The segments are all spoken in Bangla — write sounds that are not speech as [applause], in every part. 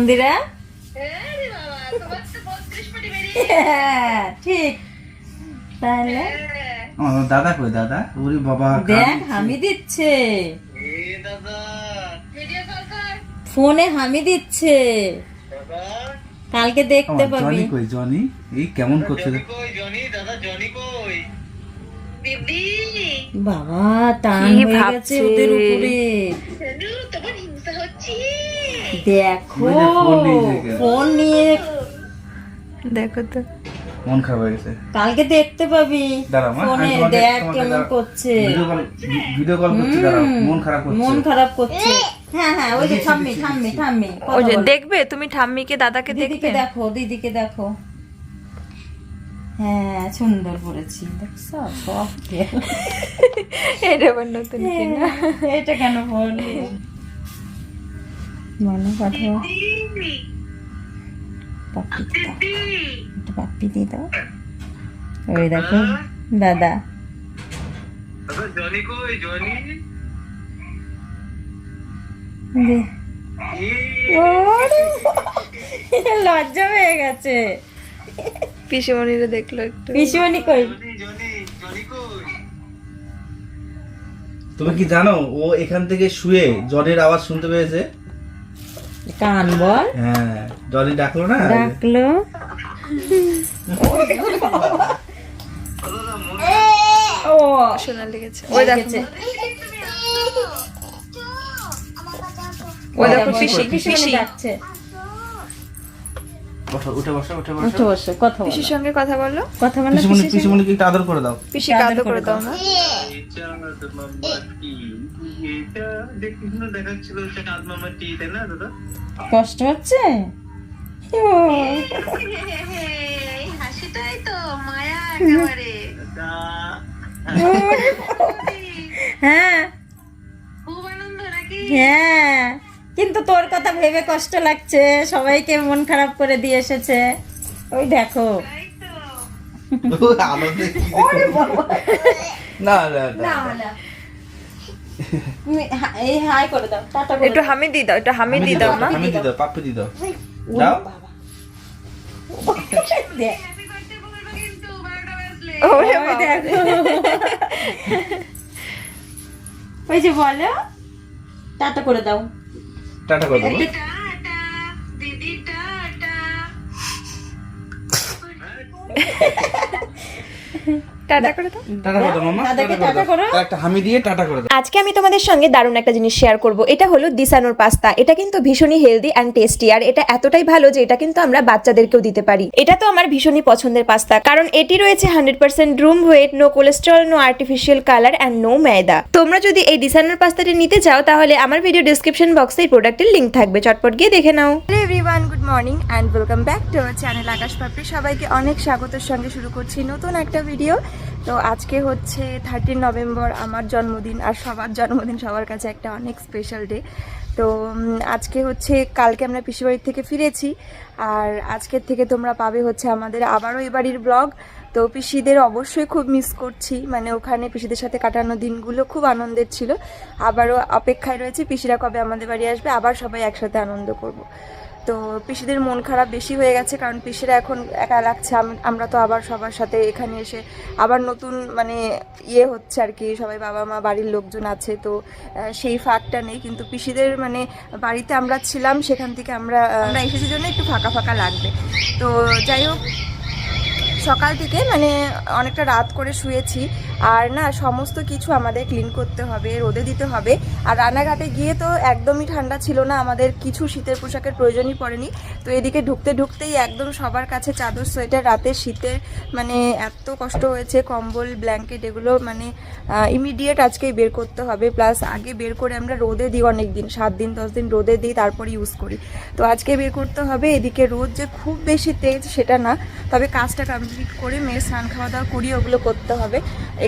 মন্দিরা? হ্যাঁ, [laughs] ঠিক। তাহলে? আমার দাদা কই দাদা? ওরে বাবা দেখ হামি দিচ্ছে। ভিডিও কল কর। ফোনে হামি দিচ্ছে। কালকে দেখতে পাবি। জনি কই জনি? এই কেমন করছে? রে? দিদি, বাবা টান হয়ে গেছে ওদের উপরে। দেখো ওই ফোন নিয়ে দেখো তো। মন খারাপ হয়ে গেছে। কালকে দেখতে পাবি। ফোনে দেখ কেমন করছে। ভিডিও কল করছি দাঁড়াও মন খারাপ করছে। মন খারাপ করছে। হ্যাঁ হ্যাঁ ওই যে ঠাম্মি ঠাম্মি ঠাম্মি ওই যে দেখবে তুমি ঠাম্মিকে দাদাকে দেখবে? দেখো দিদিকে দেখো। হ্যাঁ সুন্দর পড়েছি দেখছ? সব এটা নতুন কিনা? এটা কেন পড়লি মনে পাপ্পি একটু পাপ্পি দিয়ে দাও। ওই দেখো দাদা। দে। লজ্জা হয়ে গেছে। পিসিমণিরা দেখল একটু। পিসিমণি কই? তুমি কি জানো ও এখান থেকে শুয়ে জনের আওয়াজ শুনতে পেয়েছে? কান বল হ্যাঁ জনি ডাকলো না? ডাকলো। ও শোনা লেগেছে। ওই দেখো। ওই দেখো পিসি পিসি পিসি। ডাকছে। বসো উঠে বসো উঠে বসো। উঠে বসে কথা বলো। পিসির সঙ্গে কথা বলো। কথা বলো পিসিমণি পিসিমণিকে একটু আদর করে দাও। পিসি কাঁদো করে দাও না? কষ্ট হচ্ছে? হাসিটাই তো মায়া একেবারে। হ্যাঁ খুব আনন্দ নাকি? হ্যাঁ। কিন্তু তোর কথা ভেবে কষ্ট লাগছে। সবাইকে মন খারাপ করে দিয়ে এসেছে। ওই দেখো। না না না এই হাই করে দাও টাটা একটু হামি দি দাও একটু হামি দি দাও মা। আমি দি দাও পাপ্পু দাও। দাও। [laughs] ওই যে বলো টাটা করে দাও। টাটা করে দেবো দিদি টাটা টাটা করে দাও। টাটা করে দাও মামা। টাটা টাটা করে দাও। একটা হামি দিয়ে টাটা করে দাও। আজকে আমি তোমাদের সঙ্গে দারুণ একটা জিনিস শেয়ার করব। এটা হলো দিসানোর পাস্তা। এটা কিন্তু ভীষণই হেলদি অ্যান্ড টেস্টি আর এটা এতটাই ভালো যে এটা কিন্তু আমরা বাচ্চাদেরকেও দিতে পারি। এটা তো আমার ভীষণই পছন্দের পাস্তা কারণ এটি রয়েছে hundred percent whole wheat no cholesterol no artificial colour and no maida তোমরা যদি এই দিসানোর পাস্তাটি নিতে চাও তাহলে আমার ভিডিও ডিসক্রিপশন বক্সে এই প্রোডাক্টের লিঙ্ক থাকবে। চটপট গিয়ে দেখে নাও। Everyone good morning and welcome back to our channel Akash Papri সবাইকে অনেক স্বাগতের সঙ্গে শুরু করছি নতুন একটা ভিডিও তো আজকে হচ্ছে থার্টিন নভেম্বর আমার জন্মদিন আর সবার জন্মদিন, সবার কাছে একটা অনেক স্পেশাল ডে তো আজকে হচ্ছে কালকে আমরা পিসিবাড়ির থেকে ফিরেছি আর আজকের থেকে তোমরা পাবে হচ্ছে আমাদের আবারও এই বাড়ির ব্লগ তো পিসিদের অবশ্যই খুব মিস করছি মানে ওখানে পিসিদের সাথে কাটানো দিনগুলো খুব আনন্দের ছিল। আবারও অপেক্ষায় রয়েছে, পিসিরা কবে আমাদের বাড়ি আসবে, আবার সবাই একসাথে আনন্দ করব। তো পিসিদের মন খারাপ বেশি হয়ে গেছে কারণ পিসিরা এখন একা লাগছে। আমরা তো আবার সবার সাথে এখানে এসে আবার নতুন মানে ইয়ে হচ্ছে আর কি, সবাই বাবা মা, বাড়ির লোকজন আছে, তো সেই ফাঁকটা নেই। কিন্তু পিসিদের মানে বাড়িতে আমরা ছিলাম, সেখান থেকে আমরা আমরা এসেছি জন্য একটু ফাঁকা ফাঁকা লাগবে। তো যাই হোক, সকাল থেকে মানে অনেকটা রাত করে শুয়েছি। আর না, সমস্ত কিছু আমাদের ক্লিন করতে হবে, রোদে দিতে হবে। আর রান্নাঘাটে গিয়ে তো একদমই ঠান্ডা ছিল না, আমাদের কিছু শীতের পোশাকের প্রয়োজনই পড়েনি। তো এদিকে ঢুকতে ঢুকতেই একদম সবার কাছে চাদর, সোয়েটার, রাতে শীতের মানে এত কষ্ট হয়েছে, কম্বল ব্ল্যাঙ্কেট এগুলো মানে ইমিডিয়েট আজকেই বের করতে হবে। প্লাস আগে বের করে আমরা রোদে দিই অনেক দিন সাত দিন, দশ দিন রোদে দিই, তারপর ইউজ করি। তো আজকে বের করতে হবে, এদিকে রোদ যে খুব বেশি তেজ সেটা না। তবে কাজটা কমপ্লিট করে মেয়ের স্নান খাওয়া দাওয়া করি ওগুলো করতে হবে।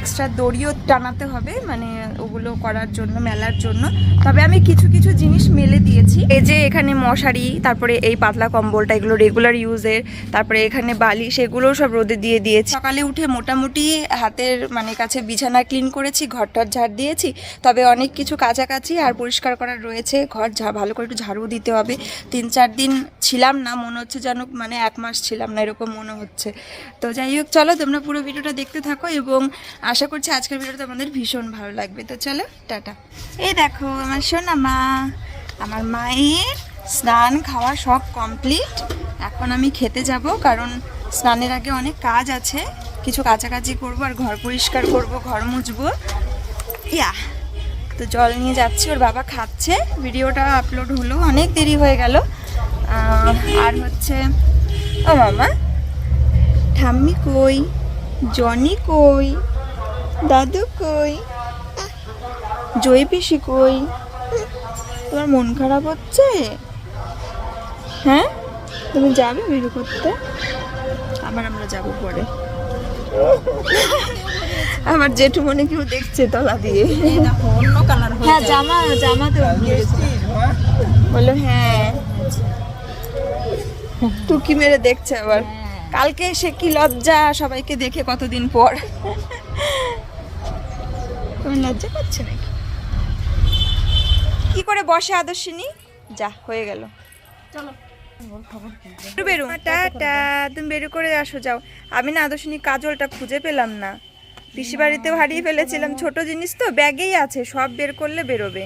এক্সট্রা দড়িও টানাতে হবে মানে ওগুলো করার জন্য, মেলার জন্য। তবে আমি কিছু কিছু জিনিস মেলে দিয়েছি। এই যে এখানে মশারি, তারপরে এই পাতলা কম্বলটা, এগুলো রেগুলার ইউজের তারপরে এখানে বালি, সেগুলো সব রোদে দিয়ে দিয়েছি। সকালে উঠে মোটামুটি হাতের মানে কাছে বিছানা ক্লিন করেছি, ঘরটার ঝাড় দিয়েছি। তবে অনেক কিছু কাছাকাছি আর পরিষ্কার করার রয়েছে। ঘর ভালো করে একটু ঝাড়ু দিতে হবে। তিন চার দিন ছিলাম না, মনে হচ্ছে যেন মানে এক মাস ছিলাম না, এরকম মনে হচ্ছে। তো যাই হোক, চলো তোমরা পুরো ভিডিওটা দেখতে থাকো এবং আশা করছি আজকের ভিডিওটা তোমাদের ভীষণ ভালো লাগবে। তো চলো, টাটা। এই দেখো, আমার সোনা মা, আমার মায়ের স্নান খাওয়া সব কমপ্লিট এখন আমি খেতে যাব, কারণ স্নানের আগে অনেক কাজ আছে। কিছু কাছাকাছি করব আর ঘর পরিষ্কার করব, ঘর মুছবো। ইয়া, তো জল নিয়ে যাচ্ছি, ওর বাবা খাচ্ছে। ভিডিওটা আপলোড হলো, অনেক দেরি হয়ে গেল। আর হচ্ছে, ও মামা ঠাম্মি কই? জনি কই? দাদু কই? জয় পিসি কই? তোমার মন খারাপ হচ্ছে? হ্যাঁ? তুমি যাবে বেরো করতে? আবার আমরা যাব পরে। আমার জেঠুমনি কেউ দেখছে তলা দিয়ে। অন্য কালার হ্যাঁ জামা জামা তো বলল হ্যাঁ। টুকি মেরে দেখছে আবার। কালকে সে কি লজ্জা, সবাইকে দেখে কতদিন পর। লজ্জা নাকি? কি করে বসে আদর্শিনী? যা হয়ে গেল। চলো। একটু টাটা তুমি বেরো করে আসো যাও। আমি না আদর্শিনী কাজলটা খুঁজে পেলাম না। পিসি বাড়িতেও হারিয়ে ফেলেছিলাম। ছোট জিনিস তো ব্যাগেই আছে। সব বের করলে বেরোবে।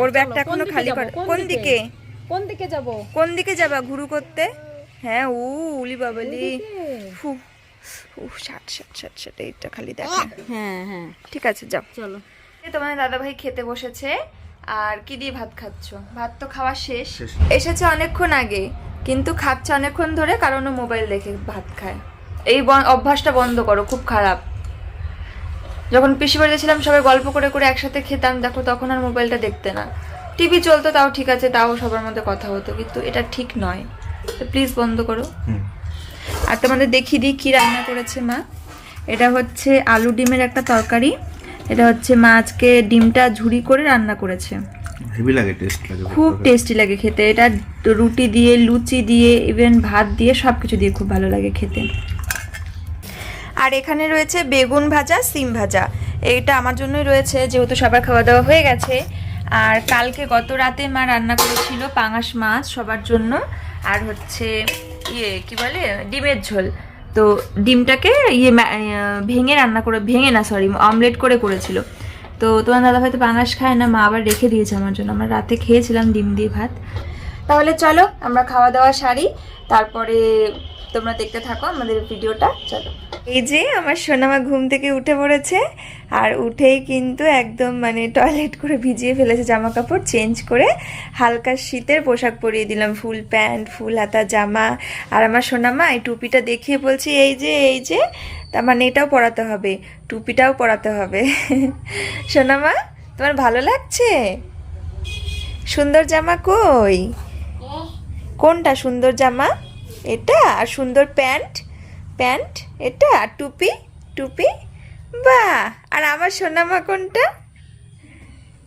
ওর ব্যাগটা এখনও খালি কর কোন দিকে? কোন দিকে যাব? কোন দিকে যাবা? ঘুরু করতে? হ্যাঁ উ উলি বাবালি। ফু উ ষাট ষাট ষাট ষাট এইটা খালি দেখে। হ্যাঁ হ্যাঁ ঠিক আছে যাও। চলো। তোমাদের দাদা ভাই খেতে বসেছে আর কি দিয়ে ভাত খাচ্ছ? ভাত তো খাওয়া শেষ। এসেছে অনেকক্ষণ আগে কিন্তু খাচ্ছে অনেকক্ষণ ধরে কারণ ও মোবাইল দেখে ভাত খায়। এই অভ্যাসটা বন্ধ করো খুব খারাপ। যখন পিসি বাড়িতে ছিলাম সবাই গল্প করে করে একসাথে খেতাম দেখো তখন আর মোবাইলটা দেখতে না। টিভি চলতো তাও ঠিক আছে তাও সবার মধ্যে কথা হতো কিন্তু এটা ঠিক নয়। তো প্লিজ বন্ধ করো। হুম। আর তোমাদের দেখিয়ে দিই কী রান্না করেছে মা। এটা হচ্ছে আলু ডিমের একটা তরকারি। এটা হচ্ছে মা আজকে ডিমটা ঝুড়ি করে রান্না করেছে। হেভি লাগে টেস্ট লাগে খুব। টেস্টি লাগে খেতে। এটা রুটি দিয়ে লুচি দিয়ে ইভেন ভাত দিয়ে সব কিছু দিয়ে খুব ভালো লাগে খেতে। আর এখানে রয়েছে বেগুন ভাজা সিম ভাজা। এটা আমার জন্যই রয়েছে যেহেতু সবার খাওয়া দাওয়া হয়ে গেছে। আর কালকে গত রাতে মা রান্না করেছিল পাঙাশ মাছ সবার জন্য। আর হচ্ছে ইয়ে কি বলে? ডিমের ঝোল। তো ডিমটাকে ইয়ে ভেঙে রান্না করে, ভেঙে না সরি অমলেট করে করেছিল। তো তোমার দাদা হয়তো পাঙাশ খায় না, মা আবার রেখে দিয়েছে আমার জন্য। আমরা রাতে খেয়েছিলাম ডিম দিয়ে ভাত। তাহলে চলো, আমরা খাওয়া দাওয়া সারি। তারপরে তোমরা দেখতে থাকো আমাদের ভিডিওটা। চলো। এই যে আমার সোনামা ঘুম থেকে উঠে পড়েছে আর উঠেই কিন্তু একদম মানে টয়লেট করে ভিজিয়ে ফেলেছে জামা কাপড় চেঞ্জ করে হালকা শীতের পোশাক পরিয়ে দিলাম ফুল প্যান্ট ফুল হাতা জামা। আর আমার সোনামা এই টুপিটা দেখিয়ে বলছি এই যে এই যে। তার মানে এটাও পরাতে হবে টুপিটাও পরাতে হবে। [laughs] সোনামা তোমার ভালো লাগছে? সুন্দর জামা কই? কোনটা সুন্দর জামা? এটা? আর সুন্দর প্যান্ট? প্যান্ট, এটা আর টুপি টুপি, বাহ! আর আমার সোনামা কোনটা?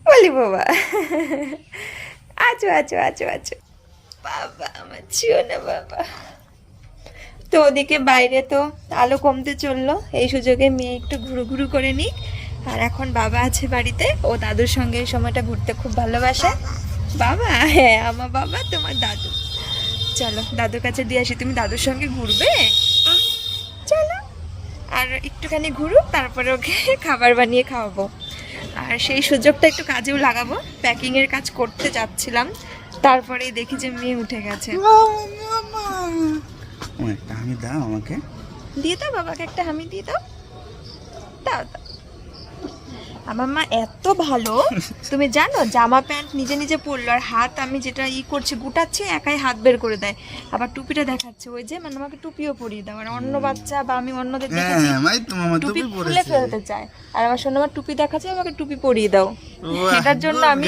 বলি বাবা। আছো আছো আছো আছো। বাবা, আমার না বাবা। তো ওদিকে বাইরে তো আলো কমতে চলল, এই সুযোগে মেয়ে একটু ঘুরু ঘুরু করে নিক। আর এখন বাবা আছে বাড়িতে, ও দাদুর সঙ্গে এই সময়টা ঘুরতে খুব ভালোবাসে। বাবা হ্যাঁ আমার বাবা, তোমার দাদু। চলো, দাদুর কাছে দিয়ে আসি, তুমি দাদুর সঙ্গে ঘুরবে? আর একটুখানি ঘুরুক তারপরে ওকে [laughs] খাবার বানিয়ে খাওয়াবো। আর সেই সুযোগটা একটু কাজেও লাগাবো। প্যাকিংয়ের কাজ করতে যাচ্ছিলাম তারপরে দেখি যে মেয়ে উঠে গেছে। আমি দাও আমাকে। দিয়ে দাও বাবাকে একটা হামি দিয়ে দাও। দাও দাও। আমার মা এত ভালো। তুমি জানো জামা প্যান্ট নিজে নিজে পরলো আর হাত আমি যেটা ই করছি গুটাচ্ছি একাই হাত বের করে দেয়। আবার টুপিটা দেখাচ্ছে ওই যে মানে আমাকে টুপিও পরিয়ে দাও। আর অন্য বাচ্চা বা আমি অন্যদের দেখেছি হ্যাঁ মামা টুপি খুলে ফেলতে চায়। আর আমার শোনো আমার টুপি দেখাচ্ছে আমাকে টুপি পরিয়ে দাও। এটার জন্য আমি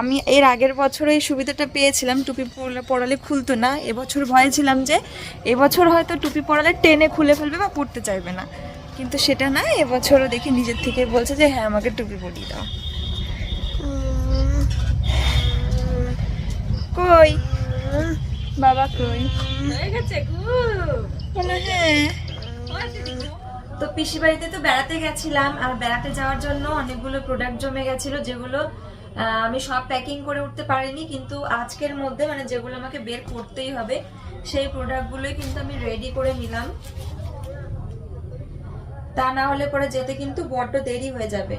আমি এর আগের বছর এই সুবিধাটা পেয়েছিলাম টুপি পরালে খুলতো না। এবছর ভয়ে ছিলাম যে এবছর হয়তো টুপি পরালে টেনে খুলে ফেলবে বা পড়তে চাইবে না। কিন্তু সেটা না এবছরও দেখি নিজের থেকে বলছে যে হ্যাঁ আমাকে টুপি পরিয়ে দাও। কই? বাবা কই? হয়ে তো পিসি বাড়িতে তো বেড়াতে গেছিলাম আর বেড়াতে যাওয়ার জন্য অনেকগুলো প্রোডাক্ট জমে গেছিল যেগুলো আমি সব প্যাকিং করে উঠতে পারিনি কিন্তু আজকের মধ্যে মানে যেগুলো আমাকে বের করতেই হবে সেই প্রোডাক্টগুলোই কিন্তু আমি রেডি করে নিলাম। তা না হলে পরে যেতে কিন্তু বড্ড দেরি হয়ে যাবে।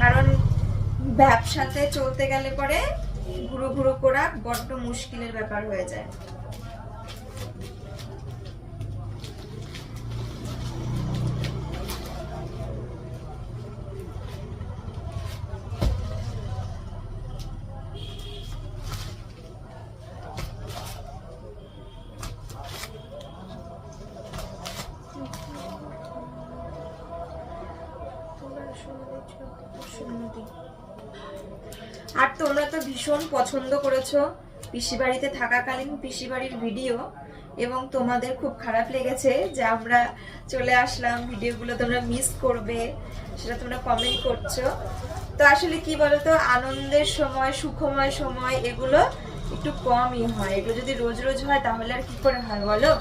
কারণ ব্যবসাতে চলতে গেলে পরে ঘুরো ঘুরো করা বড্ড মুশকিলের ব্যাপার হয়ে যায়। আর তোমরা তো ভীষণ পছন্দ করেছ পিসি বাড়িতে থাকাকালীন পিসি বাড়ির ভিডিও, এবং তোমাদের খুব খারাপ লেগেছে যে আমরা চলে আসলাম, ভিডিওগুলো তোমরা মিস করবে, সেটা তোমরা কমেন্ট করছ। তো আসলে কি বলতো, আনন্দের সময়, সুখময় সময় এগুলো একটু কমই হয়। এগুলো যদি রোজ রোজ হয় তাহলে আর কি করে হয় বলো?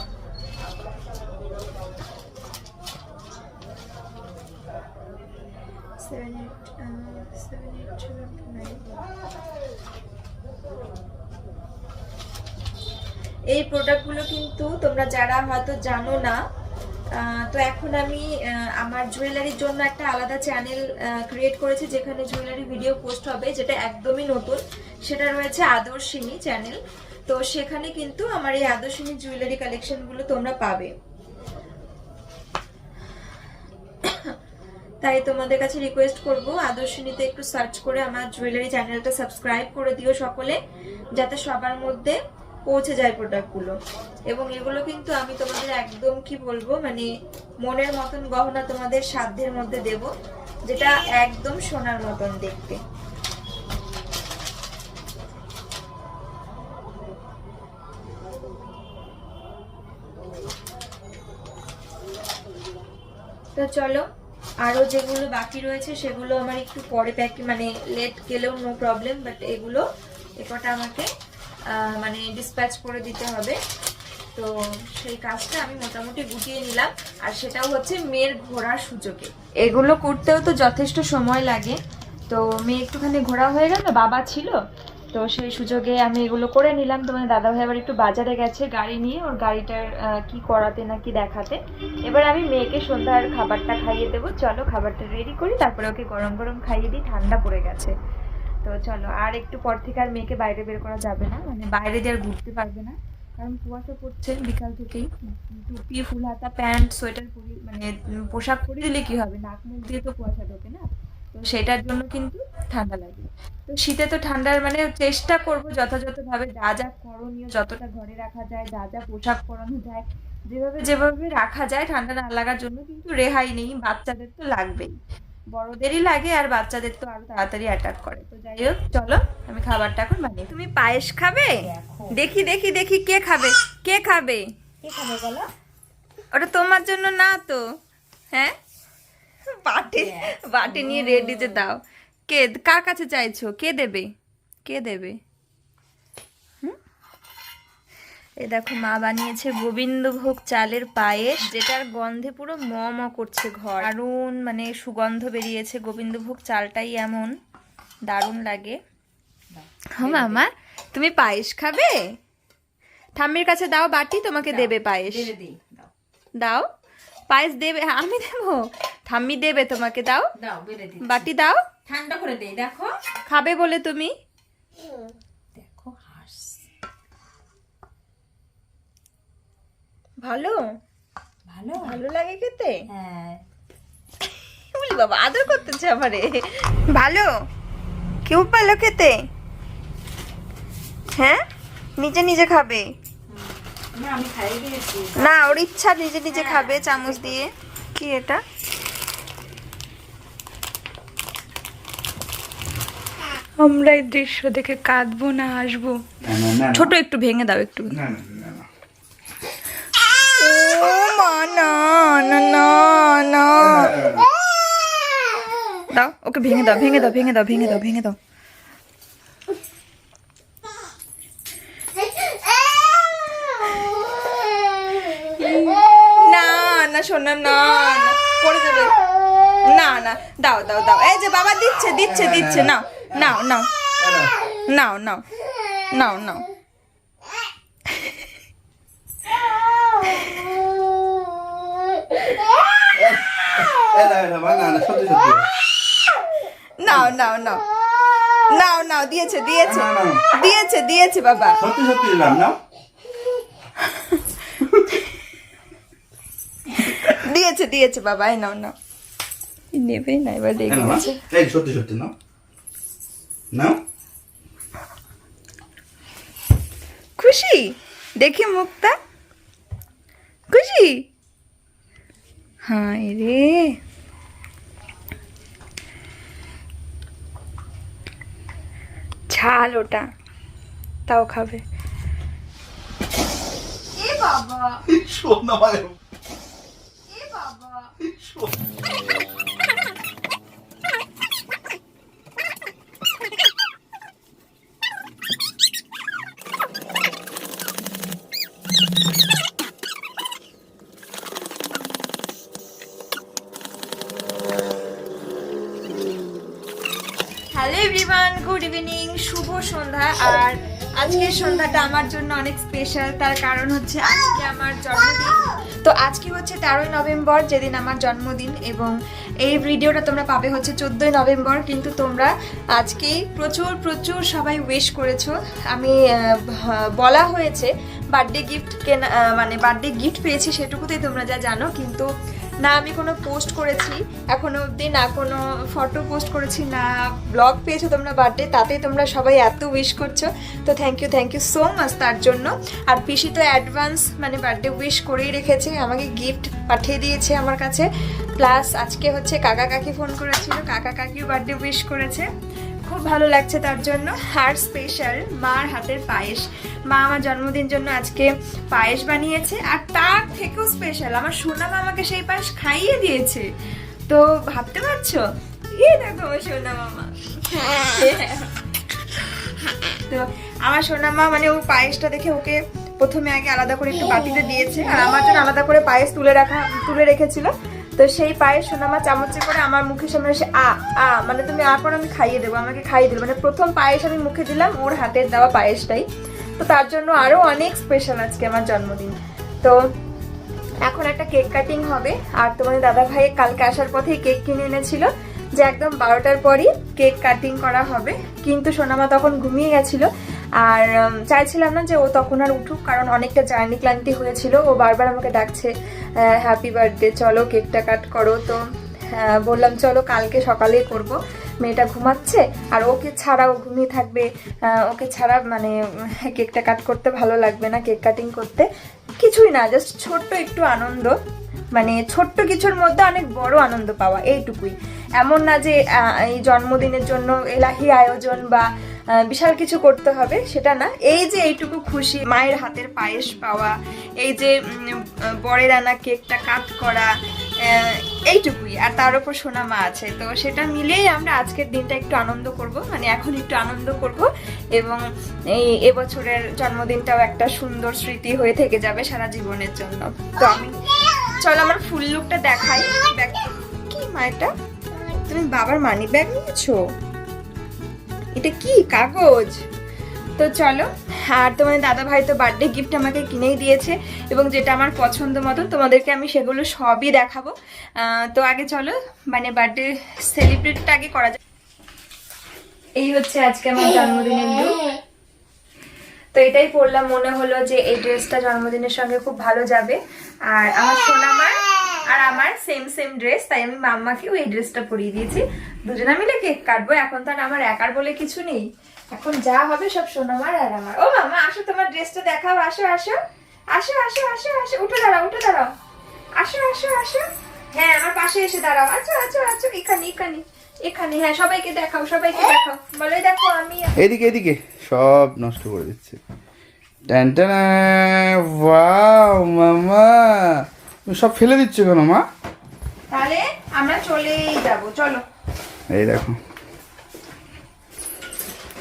এই প্রোডাক্টগুলো কিন্তু তোমরা যারা হয়তো জানো না তো এখন আমি আমার জুয়েলারির জন্য একটা আলাদা চ্যানেল ক্রিয়েট করেছি যেখানে জুয়েলারি ভিডিও পোস্ট হবে, যেটা একদমই নতুন। সেটা রয়েছে আদর্শিনী চ্যানেল তো সেখানে কিন্তু আমার এই আদর্শিনী জুয়েলারি কালেকশনগুলো তোমরা পাবে। তাই তোমাদের কাছে রিকোয়েস্ট করব, আদর্শিনীতে একটু সার্চ করে আমার জুয়েলারি চ্যানেলটা সাবস্ক্রাইব করে দিও সকলে, যাতে সবার মধ্যে পৌঁছে যায় প্রোডাক্টগুলো এবং এগুলো কিন্তু আমি তোমাদের একদম কি বলব মানে মনের মতন গহনা তোমাদের সাধ্যের মধ্যে দেব, যেটা একদম সোনার মতন দেখতে। তো চলো আরও যেগুলো বাকি রয়েছে, সেগুলো আমার একটু পরে প্যাক মানে লেট গেলেও নো প্রবলেম বাট এগুলো একটা আমাকে মানে ডিসপ্যাচ করে দিতে হবে। তো সেই কাজটা আমি মোটামুটি গুটিয়ে নিলাম। আর সেটাও হচ্ছে মেয়ের ঘোরার সুযোগে। এগুলো করতেও তো যথেষ্ট সময় লাগে। তো মেয়ে একটুখানি ঘোরা হয়ে গেল? বাবা ছিল? তো সেই সুযোগে আমি এগুলো করে নিলাম। তোমার দাদা ভাই আবার একটু বাজারে গেছে গাড়ি নিয়ে, ওর গাড়িটার কি করাতে না কি দেখাতে। এবার আমি মেয়েকে সন্ধ্যার খাবারটা খাইয়ে দেবো। চলো খাবারটা রেডি করি, তারপরে ওকে গরম গরম খাইয়ে দিই, ঠান্ডা পড়ে গেছে। তো চলো, আর একটু পর থেকে আর মেয়েকে বাইরে বের করা যাবে না। মানে বাইরে দিয়ে আর ঘুরতে পারবে না। কারণ কুয়াশা পড়ছে বিকাল থেকেই। টুপি ফুল হাতা, প্যান্ট, সোয়েটার পরি মানে পোশাক পরে দিলে কি হবে? নাক মুখ দিয়ে তো কুয়াশা ঢোকে না। তো সেটার জন্য কিন্তু ঠান্ডা লাগে। তো শীতে তো ঠান্ডার মানে চেষ্টা করব যথাযথভাবে যা যা করণীয় যতটা ঘরে রাখা যায় যা যা পোশাক পরানো যায় যেভাবে যেভাবে রাখা যায় ঠান্ডা না লাগার জন্য কিন্তু রেহাই নেই বাচ্চাদের তো লাগবেই। বড়দেরই লাগে আর বাচ্চাদের তো আরও তাড়াতাড়ি অ্যাটাক করে। তো যাই হোক চলো আমি খাবারটা এখন বানিয়ে তুমি পায়েস খাবে? দেখি। দেখি দেখি কে খাবে? কে খাবে? কে খাবে বলো? ওটা তোমার জন্য না তো হ্যাঁ? বাটি বাটি নিয়ে রেডিতে দাও। কে কার কাছে চাইছো? কে দেবে? কে দেবে? এই দেখো মা বানিয়েছে গোবিন্দভোগ চালের পায়েস যেটার গন্ধে পুরো ম ম করছে ঘর। দারুণ মানে সুগন্ধ বেরিয়েছে। গোবিন্দভোগ চালটাই এমন। দারুণ লাগে। হ্যাঁ মামা তুমি পায়েস খাবে? ঠাম্মির কাছে দাও বাটি তোমাকে দেবে পায়েস। দাও। পায়েস দেবে আমি দেবো? ঠাম্মি দেবে তোমাকে দাও। বাটি দাও। ঠান্ডা করে দেই দেখো। খাবে বলে তুমি? দেখো হাস ভালো? ভালো? ভালো লাগে খেতে? হ্যাঁ। [laughs] বলি বাবা আদর করতেছে আমারে। ভালো? কেউ ভালো খেতে? হ্যাঁ? নিজে নিজে খাবে? না আমি না ওর ইচ্ছা নিজে নিজে খাবে চামচ দিয়ে। কি এটা? আমরা এই দৃশ্য দেখে কাঁদবো না আসব না না না ছোট একটু ভেঙে দাও একটু। না না না না। না না না দাও ওকে ভেঙে দাও ভেঙে দাও ভেঙে দাও ভেঙে দাও ভেঙে দাও। না না শোনা না না পড়ে যাবে। না না দাও দাও দাও। এই যে বাবা দিচ্ছে দিচ্ছে দিচ্ছে নাও নাও নাও। নাও নাও। নাও নাও। নাও নাও নাও। নাও নাও দিয়েছে দিয়েছে। দিয়েছে দিয়েছে বাবা। সত্যি সত্যি দিলাম না দিয়েছে দিয়েছে বাবা। এই নাও নাও। নেবে না এবার রেগে গেছে সত্যি সত্যি না না? খুশি? দেখি মুখটা। খুশি? হায় রে। ঝাল ওটা। তাও খাবে। এ বাবা। শোনা মানে। এ বাবা। সন্ধ্যা আর আজকের সন্ধ্যাটা আমার জন্য অনেক স্পেশাল তার কারণ হচ্ছে আজকে আমার জন্মদিন। তো আজকে হচ্ছে তেরোই নভেম্বর, যেদিন আমার জন্মদিন, এবং এই ভিডিওটা তোমরা পাবে হচ্ছে চোদ্দোই নভেম্বর, কিন্তু তোমরা আজকেই প্রচুর প্রচুর সবাই উইশ করেছ। আমি বলা হয়েছে বার্থডে গিফট কেনা মানে বার্থডে গিফট পেয়েছি সেটুকুতেই তোমরা যা জানো, কিন্তু না, আমি কোনো পোস্ট করেছি। এখনও অবধি না, কোনো ফটো পোস্ট করেছি, না ব্লগ পেয়েছ তোমরা বার্থডে তাতেই তোমরা সবাই এত উইশ করছ। তো thank you thank you so much তার জন্য। আর পিসি তো অ্যাডভান্স মানে বার্থডে উইশ করেই রেখেছে, আমাকে গিফট পাঠিয়ে দিয়েছে আমার কাছে। প্লাস আজকে হচ্ছে কাকা কাকি ফোন করেছিল, কাকা কাকিও বার্থডে উইশ করেছে। খুব ভালো লাগছে তার জন্য। আর স্পেশাল মার হাতের পায়েস। মা আমার জন্মদিন জন্য আজকে পায়েস বানিয়েছে আর তার থেকেও স্পেশাল আমার সোনা আমাকে সেই পায়েস খাইয়ে দিয়েছে। তো ভাবতে পারছ? এ দেখো সোনা মামা। তো আমার সোনা মা মানে ও পায়েসটা দেখে ওকে প্রথমে আগে আলাদা করে একটু বাটিতে দিয়েছে। আর আমার জন্য আলাদা করে পায়েস তুলে রাখা, তুলে রেখেছিল। তো সেই পায়েস সোনামা চামচে করে আমার মুখের সামনে এসে, আ আ মানে তুমি আ করে আমি খাইয়ে দেবো, আমাকে খাইয়ে দিল মানে প্রথম পায়েস আমি মুখে দিলাম, ওর হাতের দেওয়া পায়েসটাই। তো তার জন্য আরও অনেক স্পেশাল আজকে আমার জন্মদিন। তো এখন একটা কেক কাটিং হবে, আর তোমাদের দাদা ভাই কালকে আসার পথেই কেক কিনে এনেছিল, যে একদম বারোটার পরই কেক কাটিং করা হবে। কিন্তু সোনামা তখন ঘুমিয়ে গেছিল আর চাইছিলাম না যে ও তখন আর উঠুক, কারণ অনেকটা জার্নি ক্লান্তি হয়েছিল। ও বারবার আমাকে ডাকছে হ্যাপি বার্থডে চলো কেকটা কাট করো। তো বললাম, চলো, কালকে সকালেই করব। মেয়েটা ঘুমাচ্ছে, আর ওকে ছাড়া ও ঘুমিয়ে থাকবে। ওকে ছাড়া মানে [laughs] কেকটা কাট করতে ভালো লাগবে না, কেক কাটিং করতে। কিছুই না জাস্ট ছোট্ট একটু আনন্দ। মানে ছোট্ট কিছুর মধ্যে অনেক বড় আনন্দ পাওয়া, এইটুকুই। এমন না যে এই জন্মদিনের জন্য এলাহি আয়োজন বা বিশাল কিছু করতে হবে, সেটা না। এই যে এইটুকু খুশি, মায়ের হাতের পায়েস পাওয়া, এই যে বরের আনা কেকটা কাট করা এইটুকুই। আর তার উপর সোনা মা আছে। তো সেটা মিলেই আমরা আজকের দিনটা একটু আনন্দ করব। মানে এখন একটু আনন্দ করব এবং এই এবছরের জন্মদিনটাও একটা সুন্দর স্মৃতি হয়ে থেকে যাবে সারা জীবনের জন্য। তো আমি চলো আমার ফুল লুকটা দেখাই। ব্যাগ কি মা এটা? তুমি বাবার মানি ব্যাগ নিয়েছো? এটা কি? কাগজ? তো চলো, আর তোমাদের দাদা ভাই তো বার্থডে গিফট আমাকে কিনেই দিয়েছে এবং যেটা আমার পছন্দ মতো তোমাদেরকে আমি সেগুলো সবই দেখাবো। তো আগে চলো মানে বার্থডে সেলিব্রেটটা আগে করা যায় এই হচ্ছে আজকে আমার জন্মদিনের লুক তো এটাই পড়লাম মনে হলো যে এই ড্রেসটা জন্মদিনের সঙ্গে খুব ভালো যাবে। আর আমার সোনামার আর আমার সেম সেম ড্রেস তাই আমি মাম্মাকেও এই ড্রেসটা পরিয়ে দিয়েছি। দুজনে মিলে কেক কাটবো, এখন তো আর আমার একার বলে কিছু নেই। এখন যা হবে সব সোনামার আর আমার। ও মামা আসো তোমার ড্রেসটা দেখাও, আসো আসো। আসো আসো আসো আসো। উঠে, দাঁড়াও উঠে, দাঁড়াও। আসো আসো আসো। হ্যাঁ আমার পাশে এসে দাঁড়াও। আচ্ছা আচ্ছা আচ্ছা এখানে এখানে এখানে। হ্যাঁ সবাইকে দেখাও সবাইকে দেখাও। বলে দেখো, আমি এদিকে এদিকে। সব নষ্ট করে দিচ্ছে। টানা ওয়াও মামা তুমি সব ফেলে দিচ্ছ কেন মা? তাহলে আমরা চলেই যাব চলো। এই দেখো।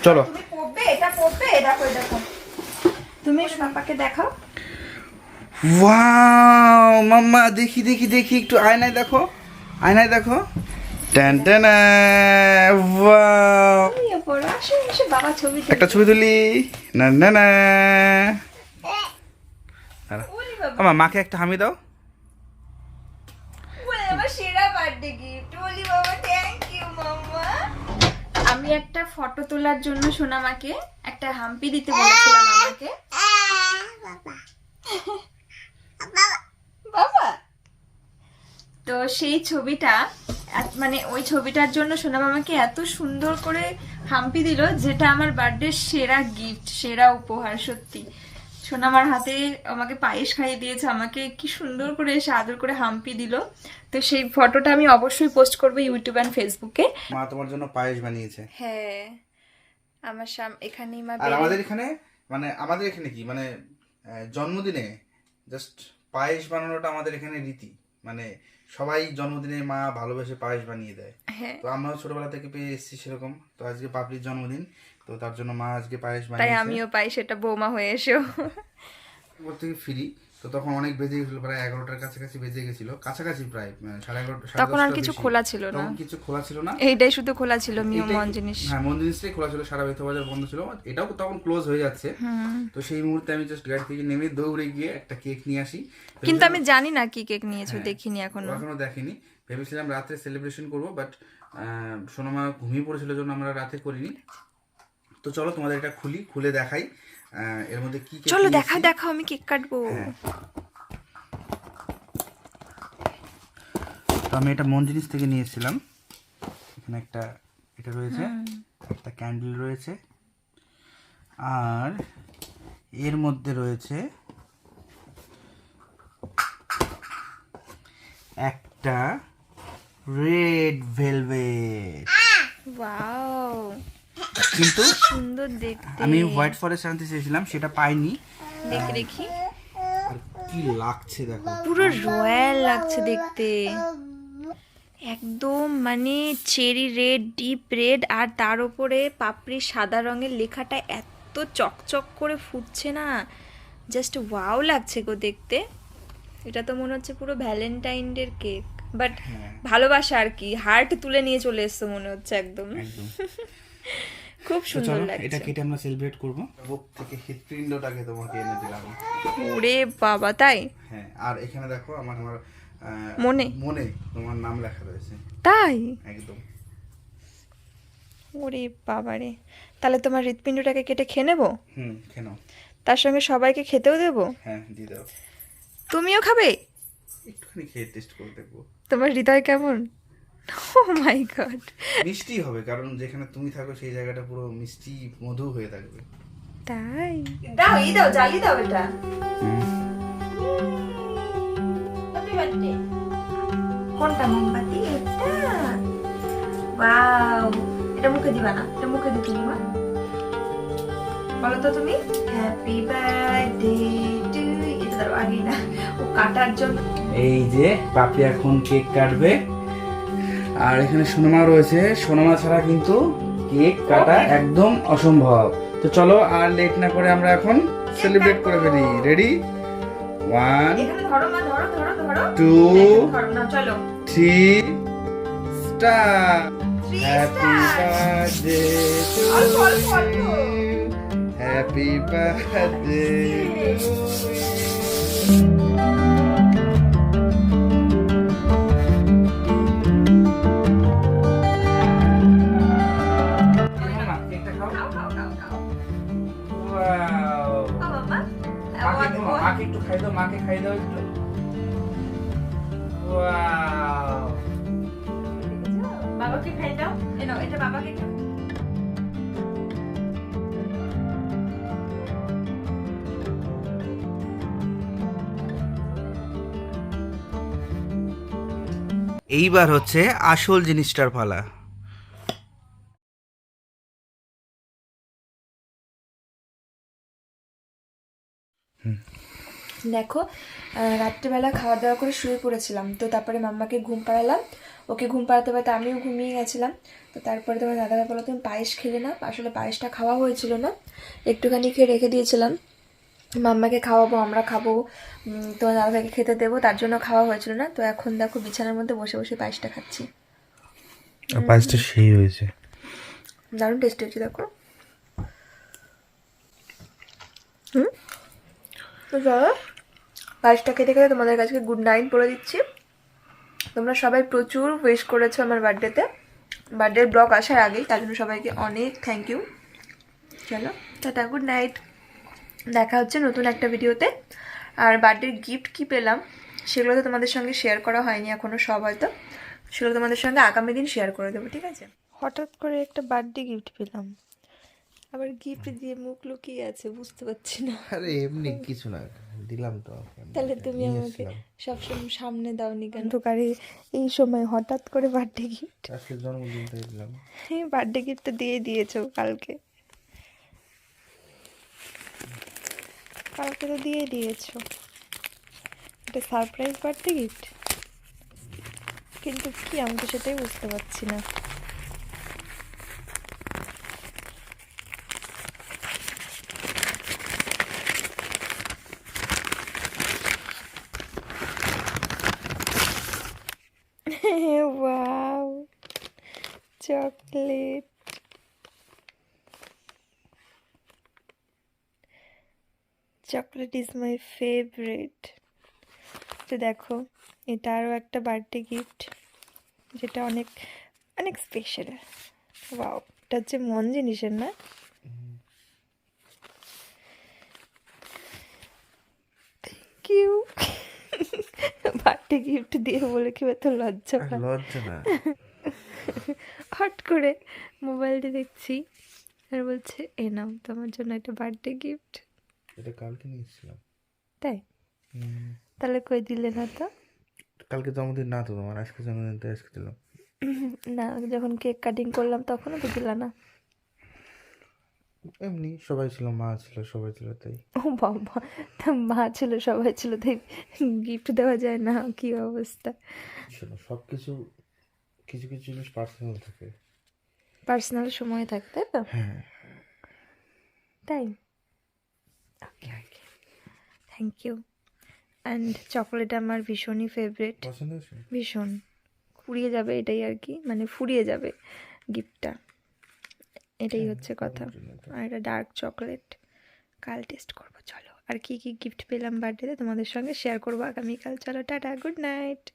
চলো। তুমি পড়বে এটা পড়বে দেখো তুমি দেখাও। ওয়াও মাম্মা দেখি দেখি দেখি একটু আয়নায় দেখো। আয়নায় দেখো। Ten ten wow. একটা ছবি তুলি। না না না একটা হামি দাও। আমি একটা ফটো তোলার জন্য সোনামাকে একটা হাম্পি দিতে বলেছিলাম আমাকে। বাবা। তো সেই ছবিটা মানে ওই ছবিটার জন্য সোনাম আমাকে এত সুন্দর করে হাম্পি দিল যেটা আমার বার্থডে সেরা গিফট সেরা উপহার সত্যি। সোনামার হাতে আমাকে পায়েস খাইয়ে দিয়েছে আমাকে কি সুন্দর করে এসে আদর করে হাম্পি দিল। তো সেই ফটোটা আমি অবশ্যই পোস্ট করব ইউটিউব অ্যান্ড ফেসবুকে মা তোমার জন্য পায়েস বানিয়েছে। হ্যাঁ আমার সাম এখানেই মা আর আমাদের এখানে মানে আমাদের এখানে কি মানে জন্মদিনে জাস্ট পায়েস বানানোটা আমাদের এখানে রীতি। মানে সবাই জন্মদিনে মা ভালোবেসে পায়েস বানিয়ে দেয়। হ্যাঁ। তো আমরাও ছোটবেলা থেকে পেয়ে এসেছি সেরকম। তো আজকে পাপড়ির জন্মদিন। তো তার জন্য মা আজকে পায়েস তাই আমিও পাই সেটা বৌমা হয়ে এসেও উপর থেকে ফিরি তো তখন অনেক বেজে গেছিল প্রায় এগারোটার কাছাকাছি বেজে গেছিল কাছাকাছি প্রায় মানে সাড়ে এগারোটা তখন আর কিছু খোলা ছিল না। তখন কিছু খোলা ছিল না। এইটাই শুধু খোলা ছিল মিও মন জিনিস। হ্যাঁ মন জিনিসটাই খোলা ছিল সারা বেথা বাজার বন্ধ ছিল এটাও তখন ক্লোজ হয়ে যাচ্ছে। তো সেই মুহূর্তে আমি জাস্ট গাড়ি থেকে নেমে দৌড়ে গিয়ে একটা কেক নিয়ে আসি। কিন্তু আমি জানি না কি কেক নিয়েছো দেখিনি এখনও। এখনও দেখিনি। ভেবেছিলাম রাতে সেলিব্রেশন করব বাট সোনামা ঘুমিয়ে পড়েছিল জন্য আমরা রাতে করিনি। তো চলো তোমাদের এটা খুলি খুলে দেখাই। এর মধ্যে কি চলো। দেখাও দেখাও আমি কেক কাটবো। হ্যাঁ। তো আমি এটা মন জিনিস থেকে নিয়েছিলাম। এখানে একটা এটা রয়েছে একটা ক্যান্ডেল রয়েছে। আর এর মধ্যে রয়েছে একটা রেড ভেলভেট ওয়াও কিন্তু সুন্দর দেখতে। আমি হোয়াইট ফরেস্ট আনতে চেয়েছিলাম সেটা পাইনি। দেখে দেখি। আর কি লাগছে দেখো। পুরো রয়্যাল লাগছে দেখতে। একদম মানে চেরি রেড ডিপ রেড আর তার উপরে পাপড়ি সাদা রঙের লেখাটা এত চকচক করে ফুটছে না। জাস্ট ওয়াও লাগছে গো দেখতে। এটা তো মনে হচ্ছে পুরো ভ্যালেন্টাইন ডের কেক। বাট হ্যাঁ। ভালোবাসা আর কি। হার্ট তুলে নিয়ে চলে এসছো মনে হচ্ছে একদম। [laughs] খুব সুন্দর লাগছে। এটা কেটে আমরা সেলিব্রেট করব। বুক থেকে হৃৎপিণ্ডটাকে তোমাকে এনে দিলাম। ওরে বাবা তাই? হ্যাঁ আর এখানে দেখো আমার আমার মনে? মনে তোমার নাম লেখা রয়েছে। তাই? একদম। ওরে বাবারে তাহলে তোমার হৃৎপিণ্ডটাকে কেটে খেয়ে নেব? হুম কেন তার সঙ্গে সবাইকে খেতেও দেবো? হ্যাঁ দিয়ে দাও। তুমিও খাবে? একটুখানি খেয়ে টেস্ট করে দেখব। তোমার হৃদয় কেমন? ও মাই গড মিষ্টি হবে কারণ যেখানে তুমি থাকো সেই জায়গাটা পুরো মিষ্টি মধু হয়ে থাকবে। তাই? দাও এই দাও জ্বালি দাও এটা। কোনটা মোমবাতি? এটা। ওয়াও এটা মুখে দিবা না এটা মুখে দিতে দিবা। বলো তো তুমি। হ্যাপি বার্থডে টু এটা আগে না। ও কাটার জন্য। এই যে পাপি এখন কেক কাটবে। আর এখানে সোনামা রয়েছে। সোনামা ছাড়া কিন্তু কেক কাটা একদম অসম্ভব। তো চলো আর লেট না করে আমরা এখন সেলিব্রেট করে ফেলি। Ready one two three start happy. Birthday to. Happy birthday মাকে খাই দাও একটু বাবাকে খাই দাও। এ নাও এটা বাবাকে খাও। এইবার হচ্ছে আসল জিনিসটার পালা। দেখো রাত্রেবেলা খাওয়া দাওয়া করে শুয়ে পড়েছিলাম। তো তারপরে মাম্মাকে ঘুম পাড়ালাম। ওকে ঘুম পাড়াতে পাড়াতে আমিও ঘুমিয়ে গেছিলাম। তো তারপরে তোমার দাদাভাই বলো তুমি পায়েস খেলে না? আসলে পায়েসটা খাওয়া হয়েছিল না। একটুখানি খেয়ে রেখে দিয়েছিলাম। মাম্মাকে খাওয়াবো আমরা খাব তোমার দাদাভাইকে খেতে দেবো তার জন্য খাওয়া হয়েছিল না। তো এখন দেখো বিছানার মধ্যে বসে বসে পায়েসটা খাচ্ছি। পাঁচটা সেই হয়েছে। দারুণ টেস্টি হচ্ছে দেখো। হুম? তো চলো পায়েসটা খেতে খেতে তোমাদের কাছে গুড নাইট বলে দিচ্ছি। তোমরা সবাই প্রচুর উইশ করেছ আমার বার্থডেতে বার্থডের ব্লগ আসার আগেই, তার জন্য সবাইকে অনেক থ্যাংক ইউ চলো, টাটা গুড নাইট দেখা হচ্ছে নতুন একটা ভিডিওতে। আর বার্থডের গিফট কি পেলাম, সেগুলো তো তোমাদের সঙ্গে শেয়ার করা হয়নি এখনও সব হয়তো। সেগুলো তোমাদের সঙ্গে আগামী দিন শেয়ার করে দেবো, ঠিক আছে? হঠাৎ করে একটা বার্থডে গিফট পেলাম। আবার গিফট দিয়ে মুখ লুকিয়ে আছে বুঝতে পারছি না। আরে এমনি কিছু না দিলাম তো তাহলে তুমি আমাকে সবসময় সামনে দাওনি কেন? অন্ধকারে এই সময় হঠাৎ করে বার্থডে গিফট আজকে জন্মদিন তাই দিলাম। এই বার্থডে গিফট তো দিয়ে দিয়েছ কালকে। কালকে তো দিয়ে দিয়েছ। এটা সারপ্রাইজ বার্থডে গিফট কিন্তু কি আমি তো সেটাই বুঝতে পারছি না। চকলেট ইজ মাই ফেভারিট তো দেখো এটা আরও একটা বার্থডে গিফট যেটা অনেক অনেক স্পেশাল ওয়াও এটা হচ্ছে মন জিনিসের না? বার্থডে গিফট দিয়ে বলে কি এত লজ্জা আর পায়। লজ্জা না। হট করে মোবাইলটা দেখছি আর বলছে এ নাও তোমার জন্য একটা বার্থডে গিফট এটা কালকে নিয়েছিলাম। তাই? তাহলে কই দিলে না তো? কালকে জন্মদিন না তো তোমার আজকে জন্মদিন তো আজকে দিলাম। না যখন কেক কাটিং করলাম তখনও তো দিলা না। এমনি সবাই ছিল মা ছিল সবাই ছিল তাই। ও বাবা তা মা ছিল সবাই ছিল তাই গিফট দেওয়া যায় না কি অবস্থা। শোনো সব কিছু কিছু কিছু জিনিস পার্সোনাল থাকে। পার্সোনাল সময় থাকে তাই তো? হ্যাঁ। তাই? Okay okay thank you and chocolate আমার ভীষণই ফেভারিট ভীষণ। ফুরিয়ে যাবে এটাই আর কি মানে ফুরিয়ে যাবে গিফটটা এটাই হচ্ছে কথা। আর এটা ডার্ক চকলেট কাল টেস্ট করব চলো। আর কি কি গিফট পেলাম বার্থডেতে তোমাদের সঙ্গে শেয়ার করব আগামীকাল। চলো টাটা গুড নাইট